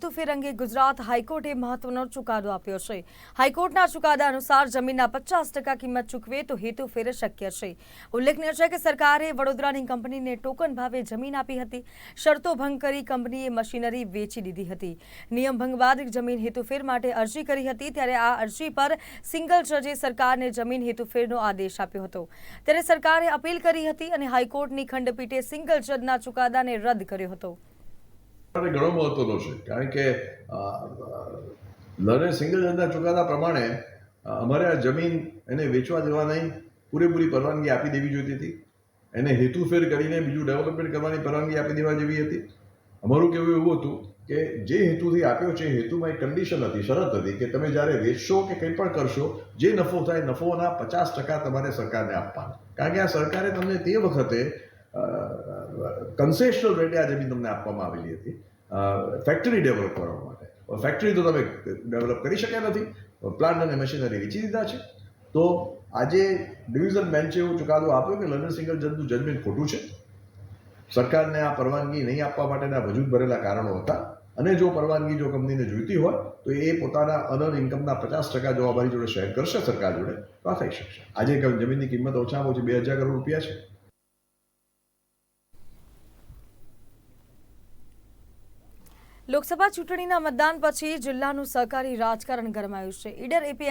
તુફેર અંગે ગુજરાત હાઈકોર્ટે મહત્વનો ચુકાદો આપ્યો છે. હાઈકોર્ટના ચુકાદા અનુસાર જમીનના પચાસ ટકા કિંમત ચૂકવે તો હેતુફેર શક્ય છે. ઉલ્લેખનીય છે કે સરકારે વડોદરાની કંપનીને ટોકન ભાવે જમીન આપી હતી. શરતો ભંગ કરી કંપનીએ મશીનરી વેચી દીધી હતી. નિયમ ભંગ બાદ જમીન હેતુફેર માટે અરજી કરી હતી ત્યારે આ અરજી પર સિંગલ જજે સરકારને જમીન હેતુફેરનો આદેશ આપ્યો હતો. ત્યારે સરકારે અપીલ કરી હતી અને હાઈકોર્ટની ખંડપીઠે સિંગલ જજના ચુકાદાને રદ કર્યો હતો. ઘણો મહત્વનો છે. કારણ કે લને સિંગલ ધંધા ચુકાદા પ્રમાણે અમારે આ જમીન એને વેચવા દેવાની પૂરેપૂરી પરવાનગી આપી દેવી જોઈતી હતી. એને હેતુફેર કરીને બીજું ડેવલપમેન્ટ કરવાની પરવાનગી આપી દેવા જેવી હતી. અમારું કહેવું એવું હતું કે, જે હેતુથી આપ્યો છે એ હેતુમાં એક કન્ડિશન હતી, શરત હતી કે તમે જ્યારે વેચશો કે કંઈ પણ કરશો, જે નફો થાય નફોના પચાસ ટકા તમારે સરકારને આપવાના. કારણ કે આ સરકારે તમને તે વખતે કન્સેશનલ રેટે આ જમીન તમને આપવામાં આવેલી હતી. ફેક્ટરી ડેવલપ કરવા માટે. ફેક્ટરી તો તમે ડેવલપ કરી શક્યા નથી. પ્લાન્ટ અને મશીનરી વેચી દીધા છે. તો આજે ડિવિઝન બેન્ચે એવો ચુકાદો આપ્યો કે લંડન સિંગલ જજનું જજમેન્ટ ખોટું છે. સરકારને આ પરવાનગી નહીં આપવા માટેના વજૂદ ભરેલા કારણો હતા. અને જો પરવાનગી જો કંપનીને જોઈતી હોય, તો એ પોતાના અનર ઇન્કમના પચાસ ટકા જો અમારી જોડે શેર કરશે સરકાર જોડે, તો આ થઈ શકશે. આજે જમીનની કિંમત ઓછામાં ઓછી બે હજાર કરોડ રૂપિયા છે. લોકસભા ચૂંટણીના મતદાન પછી જિલ્લાનું સહકારી રાજકારણ ગરમાયું છે. ઈડર એપીએમ